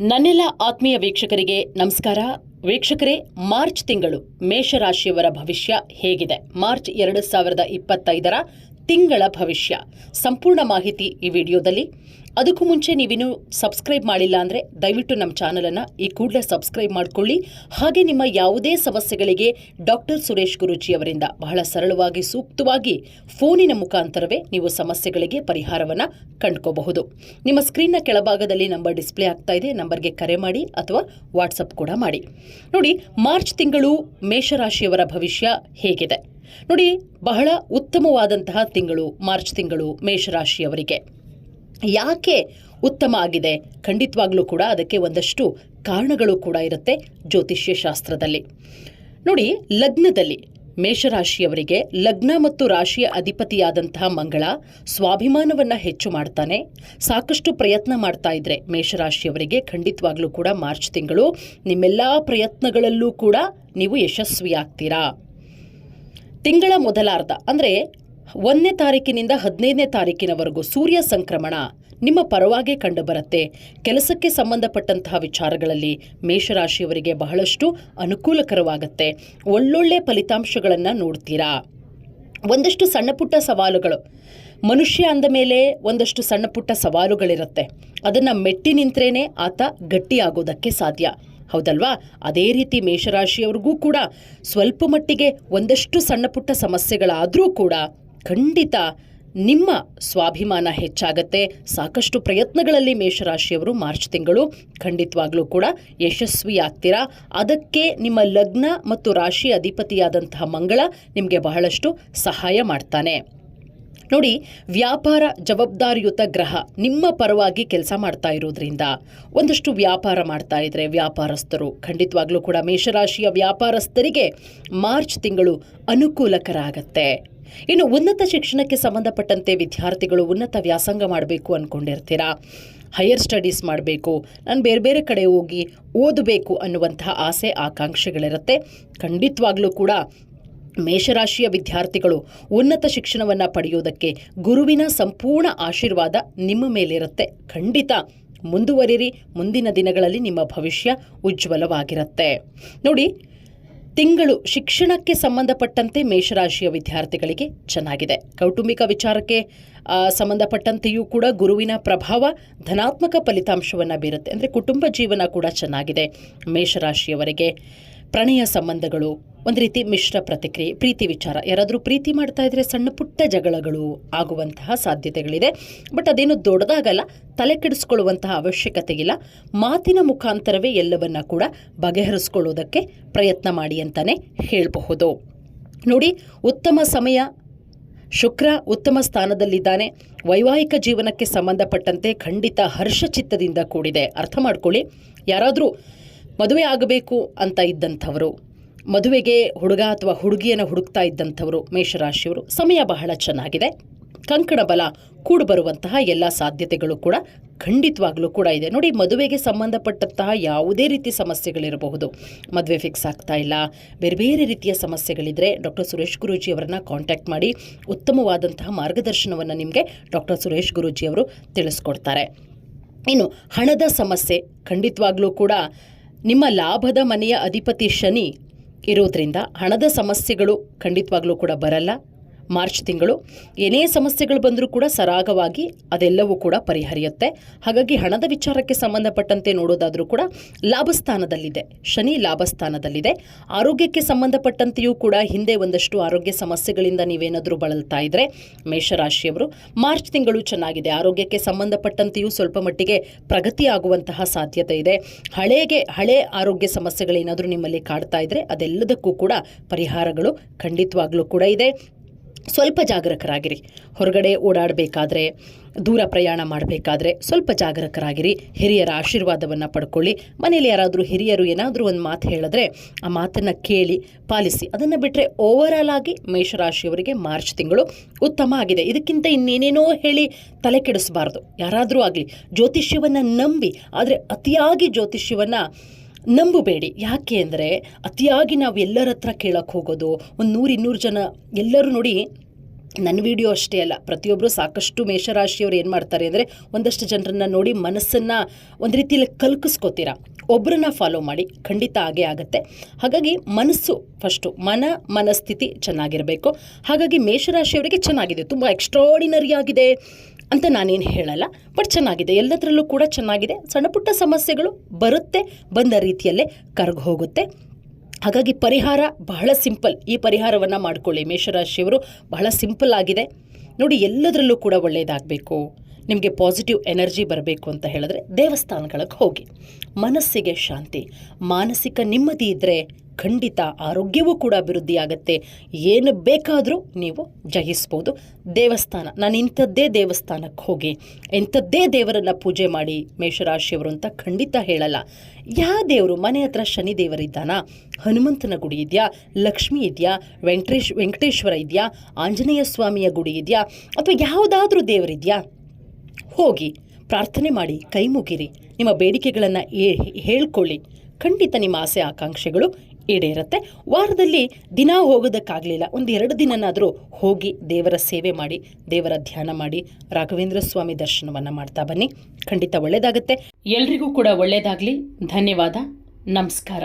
ನನ್ನೆಲ್ಲ ಆತ್ಮೀಯ ವೀಕ್ಷಕರಿಗೆ ನಮಸ್ಕಾರ. ವೀಕ್ಷಕರೇ ಮಾರ್ಚ್ ತಿಂಗಳು ಮೇಷರಾಶಿಯವರ ಭವಿಷ್ಯ ಹೇಗಿದೆ. ಮಾರ್ಚ್ ಎರಡು ಸಾವಿರದ ಇಪ್ಪತ್ತೈದರ ತಿಂಗಳ ಭವಿಷ್ಯ. ಸಂಪೂರ್ಣ ಮಾಹಿತಿ ಈ ವಿಡಿಯೋದಲ್ಲಿ. ಅದಕ್ಕೂ ಮುಂಚೆ ನೀವಿನ್ನೂ ಸಬ್ಸ್ಕ್ರೈಬ್ ಮಾಡಿಲ್ಲ ಅಂದರೆ ದಯವಿಟ್ಟು ನಮ್ಮ ಚಾನಲನ್ನು ಈ ಕೂಡಲೇ ಸಬ್ಸ್ಕ್ರೈಬ್ ಮಾಡಿಕೊಳ್ಳಿ. ಹಾಗೆ ನಿಮ್ಮ ಯಾವುದೇ ಸಮಸ್ಯೆಗಳಿಗೆ ಡಾಕ್ಟರ್ ಸುರೇಶ್ ಗುರುಜಿ ಅವರಿಂದ ಬಹಳ ಸರಳವಾಗಿ, ಸೂಕ್ತವಾಗಿ ಫೋನಿನ ಮುಖಾಂತರವೇ ನೀವು ಸಮಸ್ಯೆಗಳಿಗೆ ಪರಿಹಾರವನ್ನು ಕಂಡುಕೋಬಹುದು. ನಿಮ್ಮ ಸ್ಕ್ರೀನ್ನ ಕೆಳಭಾಗದಲ್ಲಿ ನಂಬರ್ ಡಿಸ್ಪ್ಲೇ ಆಗ್ತಾ ಇದೆ, ನಂಬರ್ಗೆ ಕರೆ ಮಾಡಿ ಅಥವಾ ವಾಟ್ಸಪ್ ಕೂಡ ಮಾಡಿ. ನೋಡಿ, ಮಾರ್ಚ್ ತಿಂಗಳು ಮೇಷರಾಶಿಯವರ ಭವಿಷ್ಯ ಹೇಗಿದೆ? ನೋಡಿ, ಬಹಳ ಉತ್ತಮವಾದಂತಹ ತಿಂಗಳು, ಮಾರ್ಚ್ ತಿಂಗಳು ಮೇಷರಾಶಿಯವರಿಗೆ. ಯಾಕೆ ಉತ್ತಮ ಆಗಿದೆ? ಖಂಡಿತವಾಗ್ಲೂ ಕೂಡ ಅದಕ್ಕೆ ಒಂದಷ್ಟು ಕಾರಣಗಳು ಕೂಡ ಇರುತ್ತೆ ಜ್ಯೋತಿಷ್ಯ ಶಾಸ್ತ್ರದಲ್ಲಿ ನೋಡಿ, ಲಗ್ನದಲ್ಲಿ ಮೇಷರಾಶಿಯವರಿಗೆ ಲಗ್ನ ಮತ್ತು ರಾಶಿಯ ಅಧಿಪತಿಯಾದಂತಹ ಮಂಗಳ ಸ್ವಾಭಿಮಾನವನ್ನು ಹೆಚ್ಚು ಮಾಡ್ತಾನೆ. ಸಾಕಷ್ಟು ಪ್ರಯತ್ನ ಮಾಡ್ತಾ ಇದ್ರೆ ಮೇಷರಾಶಿಯವರಿಗೆ ಖಂಡಿತವಾಗ್ಲೂ ಕೂಡ ಮಾರ್ಚ್ ತಿಂಗಳು ನಿಮ್ಮೆಲ್ಲ ಪ್ರಯತ್ನಗಳಲ್ಲೂ ಕೂಡ ನೀವು ಯಶಸ್ವಿಯಾಗ್ತೀರಾ? ತಿಂಗಳ ಮೊದಲಾರ್ಧ, ಅಂದರೆ ಒಂದನೇ ತಾರೀಕಿನಿಂದ ಹದಿನೈದನೇ ತಾರೀಕಿನವರೆಗೂ ಸೂರ್ಯ ಸಂಕ್ರಮಣ ನಿಮ್ಮ ಪರವಾಗಿ ಕಂಡುಬರುತ್ತೆ. ಕೆಲಸಕ್ಕೆ ಸಂಬಂಧಪಟ್ಟಂತಹ ವಿಚಾರಗಳಲ್ಲಿ ಮೇಷರಾಶಿಯವರಿಗೆ ಬಹಳಷ್ಟು ಅನುಕೂಲಕರವಾಗುತ್ತೆ. ಒಳ್ಳೊಳ್ಳೆ ಫಲಿತಾಂಶಗಳನ್ನು ನೋಡ್ತೀರಾ? ಒಂದಷ್ಟು ಸಣ್ಣ ಪುಟ್ಟ ಸವಾಲುಗಳು. ಮನುಷ್ಯ ಅಂದ ಮೇಲೆ ಒಂದಷ್ಟು ಸಣ್ಣ ಪುಟ್ಟ ಸವಾಲುಗಳಿರುತ್ತೆ. ಅದನ್ನು ಮೆಟ್ಟಿ ನಿಂತ್ರೇನೆ ಆತ ಗಟ್ಟಿಯಾಗೋದಕ್ಕೆ ಸಾಧ್ಯ. ಹೌದಲ್ವಾ? ಅದೇ ರೀತಿ ಮೇಷರಾಶಿಯವ್ರಿಗೂ ಕೂಡ ಸ್ವಲ್ಪ ಮಟ್ಟಿಗೆ ಒಂದಷ್ಟು ಸಣ್ಣ ಪುಟ್ಟ ಸಮಸ್ಯೆಗಳಾದರೂ ಕೂಡ ಖಂಡಿತ ನಿಮ್ಮ ಸ್ವಾಭಿಮಾನ ಹೆಚ್ಚಾಗತ್ತೆ. ಸಾಕಷ್ಟು ಪ್ರಯತ್ನಗಳಲ್ಲಿ ಮೇಷರಾಶಿಯವರು ಮಾರ್ಚ್ ತಿಂಗಳು ಖಂಡಿತವಾಗ್ಲೂ ಕೂಡ ಯಶಸ್ವಿಯಾಗ್ತೀರಾ? ಅದಕ್ಕೆ ನಿಮ್ಮ ಲಗ್ನ ಮತ್ತು ರಾಶಿ ಅಧಿಪತಿಯಾದಂತಹ ಮಂಗಳ ನಿಮಗೆ ಬಹಳಷ್ಟು ಸಹಾಯ ಮಾಡ್ತಾನೆ. ನೋಡಿ, ವ್ಯಾಪಾರ ಜವಾಬ್ದಾರಿಯುತ ಗ್ರಹ ನಿಮ್ಮ ಪರವಾಗಿ ಕೆಲಸ ಮಾಡ್ತಾ ಇರೋದ್ರಿಂದ, ಒಂದಷ್ಟು ವ್ಯಾಪಾರ ಮಾಡ್ತಾ ಇದ್ರೆ ವ್ಯಾಪಾರಸ್ಥರು, ಖಂಡಿತವಾಗ್ಲೂ ಕೂಡ ಮೇಷರಾಶಿಯ ವ್ಯಾಪಾರಸ್ಥರಿಗೆ ಮಾರ್ಚ್ ತಿಂಗಳು ಅನುಕೂಲಕರ ಆಗತ್ತೆ ಇನ್ನು ಉನ್ನತ ಶಿಕ್ಷಣಕ್ಕೆ ಸಂಬಂಧಪಟ್ಟಂತೆ ವಿದ್ಯಾರ್ಥಿಗಳು ಉನ್ನತ ವ್ಯಾಸಂಗ ಮಾಡಬೇಕು ಅಂದ್ಕೊಂಡಿರ್ತೀರಾ ಹೈಯರ್ ಸ್ಟಡೀಸ್ ಮಾಡಬೇಕು, ನಾನು ಬೇರೆ ಬೇರೆ ಕಡೆ ಹೋಗಿ ಓದಬೇಕು ಅನ್ನುವಂತಹ ಆಸೆ, ಆಕಾಂಕ್ಷೆಗಳಿರುತ್ತೆ. ಖಂಡಿತವಾಗ್ಲೂ ಕೂಡ ಮೇಷರಾಶಿಯ ವಿದ್ಯಾರ್ಥಿಗಳು ಉನ್ನತ ಶಿಕ್ಷಣವನ್ನು ಪಡೆಯುವುದಕ್ಕೆ ಗುರುವಿನ ಸಂಪೂರ್ಣ ಆಶೀರ್ವಾದ ನಿಮ್ಮ ಮೇಲಿರುತ್ತೆ. ಖಂಡಿತ ಮುಂದುವರಿರಿ. ಮುಂದಿನ ದಿನಗಳಲ್ಲಿ ನಿಮ್ಮ ಭವಿಷ್ಯ ಉಜ್ವಲವಾಗಿರುತ್ತೆ. ನೋಡಿ, ತಿಂಗಳು ಶಿಕ್ಷಣಕ್ಕೆ ಸಂಬಂಧಪಟ್ಟಂತೆ ಮೇಷರಾಶಿಯ ವಿದ್ಯಾರ್ಥಿಗಳಿಗೆ ಚೆನ್ನಾಗಿದೆ. ಕೌಟುಂಬಿಕ ವಿಚಾರಕ್ಕೆ ಸಂಬಂಧಪಟ್ಟಂತೆಯೂ ಕೂಡ ಗುರುವಿನ ಪ್ರಭಾವ ಧನಾತ್ಮಕ ಫಲಿತಾಂಶವನ್ನು ಬೀರುತ್ತೆ. ಅಂದರೆ ಕುಟುಂಬ ಜೀವನ ಕೂಡ ಚೆನ್ನಾಗಿದೆ. ಮೇಷರಾಶಿಯವರಿಗೆ ಪ್ರಣಯ ಸಂಬಂಧಗಳು ಒಂದು ರೀತಿ ಮಿಶ್ರ ಪ್ರತಿಕ್ರಿಯೆ, ಪ್ರೀತಿ ವಿಚಾರ. ಯಾರಾದರೂ ಪ್ರೀತಿ ಮಾಡ್ತಾ ಇದ್ರೆ ಸಣ್ಣ ಪುಟ್ಟ ಜಗಳಗಳು ಆಗುವಂತಹ ಸಾಧ್ಯತೆಗಳಿದೆ. ಬಟ್ ಅದೇನು ದೊಡ್ಡದಾಗಲ್ಲ, ತಲೆ ಕೆಡಿಸ್ಕೊಳ್ಳುವಂತಹ ಅವಶ್ಯಕತೆ ಇಲ್ಲ. ಮಾತಿನ ಮುಖಾಂತರವೇ ಎಲ್ಲವನ್ನ ಕೂಡ ಬಗೆಹರಿಸ್ಕೊಳ್ಳೋದಕ್ಕೆ ಪ್ರಯತ್ನ ಮಾಡಿ ಅಂತಾನೆ ಹೇಳಬಹುದು. ನೋಡಿ, ಉತ್ತಮ ಸಮಯ, ಶುಕ್ರ ಉತ್ತಮ ಸ್ಥಾನದಲ್ಲಿದ್ದಾನೆ. ವೈವಾಹಿಕ ಜೀವನಕ್ಕೆ ಸಂಬಂಧಪಟ್ಟಂತೆ ಖಂಡಿತ ಹರ್ಷಚಿತ್ತದಿಂದ ಕೂಡಿದೆ. ಅರ್ಥ ಮಾಡ್ಕೊಳ್ಳಿ, ಯಾರಾದರೂ ಮದುವೆ ಆಗಬೇಕು ಅಂತ ಇದ್ದಂಥವರು ಮದುವೆಗೆ ಹುಡುಗ ಅಥವಾ ಹುಡುಗಿಯನ್ನು ಹುಡುಕ್ತಾ ಇದ್ದಂಥವರು ಮೇಷರಾಶಿಯವರು ಸಮಯ ಬಹಳ ಚೆನ್ನಾಗಿದೆ. ಕಂಕಣ ಬಲ ಕೂಡು ಬರುವಂತಹ ಎಲ್ಲ ಸಾಧ್ಯತೆಗಳು ಕೂಡ ಖಂಡಿತವಾಗ್ಲೂ ಕೂಡ ಇದೆ. ನೋಡಿ, ಮದುವೆಗೆ ಸಂಬಂಧಪಟ್ಟಂತಹ ಯಾವುದೇ ರೀತಿ ಸಮಸ್ಯೆಗಳಿರಬಹುದು. ಮದುವೆ ಫಿಕ್ಸ್ ಆಗ್ತಾ ಇಲ್ಲ. ಬೇರೆ ಬೇರೆ ರೀತಿಯ ಸಮಸ್ಯೆಗಳಿದ್ರೆ ಡಾಕ್ಟರ್ ಸುರೇಶ್ ಗುರೂಜಿ ಅವರನ್ನ ಕಾಂಟ್ಯಾಕ್ಟ್ ಮಾಡಿ ಉತ್ತಮವಾದಂತಹ ಮಾರ್ಗದರ್ಶನವನ್ನು ನಿಮಗೆ ಡಾಕ್ಟರ್ ಸುರೇಶ್ ಗುರೂಜಿ ಅವರು ತಿಳಿಸ್ಕೊಡ್ತಾರೆ. ಇನ್ನು ಹಣದ ಸಮಸ್ಯೆ ಖಂಡಿತವಾಗ್ಲೂ ಕೂಡ ನಿಮ್ಮ ಲಾಭದ ಮನೆಯ ಅಧಿಪತಿ ಶನಿ ಇರೋದ್ರಿಂದ ಹಣದ ಸಮಸ್ಯೆಗಳು ಖಂಡಿತವಾಗ್ಲೂ ಕೂಡ ಬರಲ್ಲ. ಮಾರ್ಚ್ ತಿಂಗಳು. ಏನೇ ಸಮಸ್ಯೆಗಳು ಬಂದರೂ ಕೂಡ ಸರಾಗವಾಗಿ ಅದೆಲ್ಲವೂ ಕೂಡ ಪರಿಹರಿಯುತ್ತೆ. ಹಾಗಾಗಿ ಹಣದ ವಿಚಾರಕ್ಕೆ ಸಂಬಂಧಪಟ್ಟಂತೆ ನೋಡೋದಾದರೂ ಕೂಡ ಲಾಭಸ್ಥಾನದಲ್ಲಿದೆ ಶನಿ ಲಾಭಸ್ಥಾನದಲ್ಲಿದೆ ಆರೋಗ್ಯಕ್ಕೆ ಸಂಬಂಧಪಟ್ಟಂತೆಯೂ ಕೂಡ ಹಿಂದೆ ಒಂದಷ್ಟು ಆರೋಗ್ಯ ಸಮಸ್ಯೆಗಳಿಂದ ನೀವೇನಾದರೂ ಬಳಲ್ತಾ ಇದ್ರೆ ಮೇಷರಾಶಿಯವರು ಮಾರ್ಚ್ ತಿಂಗಳು ಚೆನ್ನಾಗಿದೆ. ಆರೋಗ್ಯಕ್ಕೆ ಸಂಬಂಧಪಟ್ಟಂತೆಯೂ ಸ್ವಲ್ಪ ಮಟ್ಟಿಗೆ ಪ್ರಗತಿ ಆಗುವಂತಹ ಸಾಧ್ಯತೆ ಇದೆ. ಹಳೆಗೆ, ಹಳೆ ಆರೋಗ್ಯ ಸಮಸ್ಯೆಗಳೇನಾದರೂ ನಿಮ್ಮಲ್ಲಿ ಕಾಡ್ತಾ ಇದ್ರೆ ಅದೆಲ್ಲದಕ್ಕೂ ಕೂಡ ಪರಿಹಾರಗಳು ಖಂಡಿತವಾಗ್ಲೂ ಕೂಡ ಇದೆ. ಸ್ವಲ್ಪ ಜಾಗರೂಕರಾಗಿರಿ. ಹೊರಗಡೆ ಓಡಾಡಬೇಕಾದ್ರೆ, ದೂರ ಪ್ರಯಾಣ ಮಾಡಬೇಕಾದ್ರೆ ಸ್ವಲ್ಪ ಜಾಗರೂಕರಾಗಿರಿ. ಹಿರಿಯರ ಆಶೀರ್ವಾದವನ್ನು ಪಡ್ಕೊಳ್ಳಿ. ಮನೇಲಿ ಯಾರಾದರೂ ಹಿರಿಯರು ಏನಾದರೂ ಒಂದು ಮಾತು ಹೇಳಿದ್ರೆ, ಆ ಮಾತನ್ನು ಕೇಳಿ ಪಾಲಿಸಿ. ಅದನ್ನು ಬಿಟ್ಟರೆ ಓವರಾಲ್ ಆಗಿ ಮೇಷರಾಶಿಯವರಿಗೆ ಮಾರ್ಚ್ ತಿಂಗಳು ಉತ್ತಮ ಆಗಿದೆ. ಇದಕ್ಕಿಂತ ಇನ್ನೇನೇನೋ ಹೇಳಿ ತಲೆ ಕೆಡಿಸಬಾರ್ದು. ಯಾರಾದರೂ ಆಗಲಿ, ಜ್ಯೋತಿಷ್ಯವನ್ನು ನಂಬಿ, ಆದರೆ ಅತಿಯಾಗಿ ಜ್ಯೋತಿಷ್ಯವನ್ನು ನಂಬಬೇಡಿ. ಯಾಕೆ ಅಂದರೆ ಅತಿಯಾಗಿ ನಾವು ಎಲ್ಲರ ಹತ್ರ ಕೇಳಕ್ಕೆ ಹೋಗೋದು, ಒಂದು ನೂರು ಇನ್ನೂರು ಜನ ಎಲ್ಲರೂ ನೋಡಿ ನನ್ನ ವಿಡಿಯೋ ಅಷ್ಟೇ ಅಲ್ಲ ಪ್ರತಿಯೊಬ್ಬರು ಸಾಕಷ್ಟು ಮೇಷರಾಶಿಯವರು ಏನು ಮಾಡ್ತಾರೆ ಅಂದರೆ ಒಂದಷ್ಟು ಜನರನ್ನ ನೋಡಿ ಮನಸ್ಸನ್ನು ಒಂದು ರೀತಿಯಲ್ಲಿ ಕಲ್ಕಿಸ್ಕೋತೀರ. ಒಬ್ಬರನ್ನ ಫಾಲೋ ಮಾಡಿ, ಖಂಡಿತ ಆಗೇ ಆಗುತ್ತೆ. ಹಾಗಾಗಿ ಮನಸ್ಸು ಫಸ್ಟು ಮನ, ಮನಸ್ಥಿತಿ ಚೆನ್ನಾಗಿರಬೇಕು. ಹಾಗಾಗಿ ಮೇಷರಾಶಿಯವರಿಗೆ ಚೆನ್ನಾಗಿದೆ, ತುಂಬ ಎಕ್ಸ್ಟ್ರಾಡಿನರಿ ಆಗಿದೆ. ಅಂತ ನಾನೇನು ಹೇಳಲ್ಲ ಬಟ್ ಚೆನ್ನಾಗಿದೆ. ಎಲ್ಲದರಲ್ಲೂ ಕೂಡ ಚೆನ್ನಾಗಿದೆ. ಸಣ್ಣ ಪುಟ್ಟ ಸಮಸ್ಯೆಗಳು ಬರುತ್ತೆ, ಬಂದ ರೀತಿಯಲ್ಲೇ ಕರಗಿ ಹೋಗುತ್ತೆ. ಹಾಗಾಗಿ ಪರಿಹಾರ ಬಹಳ ಸಿಂಪಲ್. ಈ ಪರಿಹಾರವನ್ನು ಮಾಡಿಕೊಳ್ಳಿ. ಮೇಷರಾಶಿಯವರು ಬಹಳ ಸಿಂಪಲ್ ಆಗಿದೆ. ನೋಡಿ, ಎಲ್ಲದರಲ್ಲೂ ಕೂಡ ಒಳ್ಳೆಯದಾಗಬೇಕು ನಿಮಗೆ ಪಾಸಿಟಿವ್ ಎನರ್ಜಿ ಬರಬೇಕು ಅಂತ ಹೇಳಿದ್ರೆ ದೇವಸ್ಥಾನಗಳಿಗೆ ಹೋಗಿ. ಮನಸ್ಸಿಗೆ ಶಾಂತಿ, ಮಾನಸಿಕ ನೆಮ್ಮದಿ ಇದ್ದರೆ ಖಂಡಿತ ಆರೋಗ್ಯವೂ ಕೂಡ ಅಭಿವೃದ್ಧಿ ಆಗುತ್ತೆ ಏನು ಬೇಕಾದರೂ ನೀವು ಜಯಿಸ್ಬೋದು. ದೇವಸ್ಥಾನ, ನಾನು ಇಂಥದ್ದೇ ದೇವಸ್ಥಾನಕ್ಕೆ ಹೋಗಿ, ಇಂಥದ್ದೇ ದೇವರನ್ನು ಪೂಜೆ ಮಾಡಿ ಮೇಷರಾಶಿಯವರು ಅಂತ ಖಂಡಿತ ಹೇಳಲ್ಲ. ಯಾವ ದೇವರು ಮನೆ ಹತ್ರ ಶನಿ ದೇವರಿದ್ದಾನಾ ಹನುಮಂತನ ಗುಡಿ ಇದೆಯಾ, ಲಕ್ಷ್ಮಿ ಇದೆಯಾ, ವೆಂಕಟೇಶ್, ವೆಂಕಟೇಶ್ವರ ಇದೆಯಾ, ಆಂಜನೇಯ ಸ್ವಾಮಿಯ ಗುಡಿ ಇದೆಯಾ, ಅಥವಾ ಯಾವುದಾದ್ರೂ ದೇವರಿದೆಯಾ? ಹೋಗಿ ಪ್ರಾರ್ಥನೆ ಮಾಡಿ, ಕೈ ಮುಗಿರಿ, ನಿಮ್ಮ ಬೇಡಿಕೆಗಳನ್ನು ಹೇಳ್ಕೊಳ್ಳಿ. ಖಂಡಿತ ನಿಮ್ಮ ಆಸೆ, ಆಕಾಂಕ್ಷೆಗಳು ಈಡೇರುತ್ತೆ. ವಾರದಲ್ಲಿ ದಿನ ಹೋಗೋದಕ್ಕಾಗಲಿಲ್ಲ. ಒಂದು ಎರಡು ದಿನನಾದರೂ ಹೋಗಿ ದೇವರ ಸೇವೆ ಮಾಡಿ, ದೇವರ ಧ್ಯಾನ ಮಾಡಿ, ರಾಘವೇಂದ್ರ ಸ್ವಾಮಿ ದರ್ಶನವನ್ನು ಮಾಡ್ತಾ ಬನ್ನಿ. ಖಂಡಿತ ಒಳ್ಳೆಯದಾಗುತ್ತೆ ಎಲ್ರಿಗೂ ಕೂಡ ಒಳ್ಳೆಯದಾಗಲಿ ಧನ್ಯವಾದ. ನಮಸ್ಕಾರ.